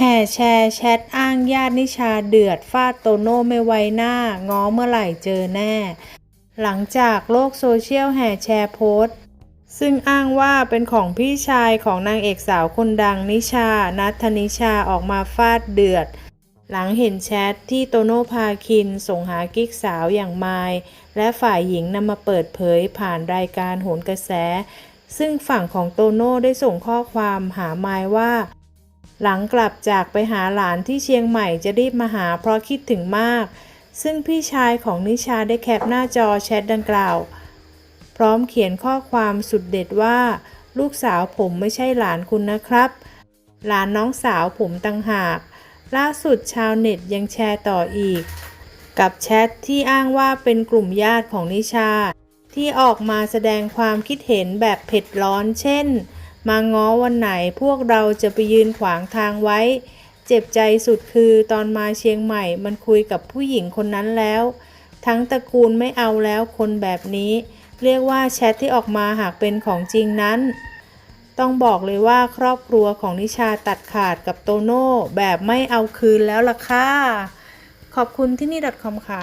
แห่แชร์แชทอ้างญาตินิชาเดือดฟาดโตโน่ไม่ไว้หน้า ง้อเมื่อไหร่เจอแน่ หลังจากโลกโซเชียลแห่แชร์โพสต์ซึ่งอ้างว่าเป็นของพี่ชายของนางเอกสาวคนดังนิชา นัทนิชาออกมาฟาดเดือด หลังเห็นแชทที่โตโน่พาคินส่งหากิ๊กสาวอย่างไมายและฝ่ายหญิงนำมาเปิดเผยผ่านรายการโหนกระแส ซึ่งฝั่งของโตโน่ได้ส่งข้อความหาไมายว่า หลังกลับจากไปหาหลานที่เชียงใหม่จะรีบมาหาเพราะคิดถึงมาก ซึ่งพี่ชายของนิชาได้แคปหน้าจอแชทดังกล่าว พร้อมเขียนข้อความสุดเด็ดว่า ลูกสาวผมไม่ใช่หลานคุณนะครับ หลานน้องสาวผมต่างหาก ล่าสุดชาวเน็ตยังแชร์ต่ออีก กับแชทที่อ้างว่าเป็นกลุ่มญาติของนิชา ที่ออกมาแสดงความคิดเห็นแบบเผ็ดร้อนเช่น มาง้อวันไหนพวกเราจะไปยืนขวางทางไว้ เจ็บใจสุดคือตอนมาเชียงใหม่มันคุยกับผู้หญิงคนนั้นแล้ว ทั้งตระกูลไม่เอาแล้วคนแบบนี้ เรียกว่าแชทที่ออกมาหากเป็นของจริงนั้น ต้องบอกเลยว่าครอบครัวของนิชาตัดขาดกับโตโน่แบบไม่เอาคืนแล้วล่ะค่ะ ขอบคุณที่นี่ .com ค่ะ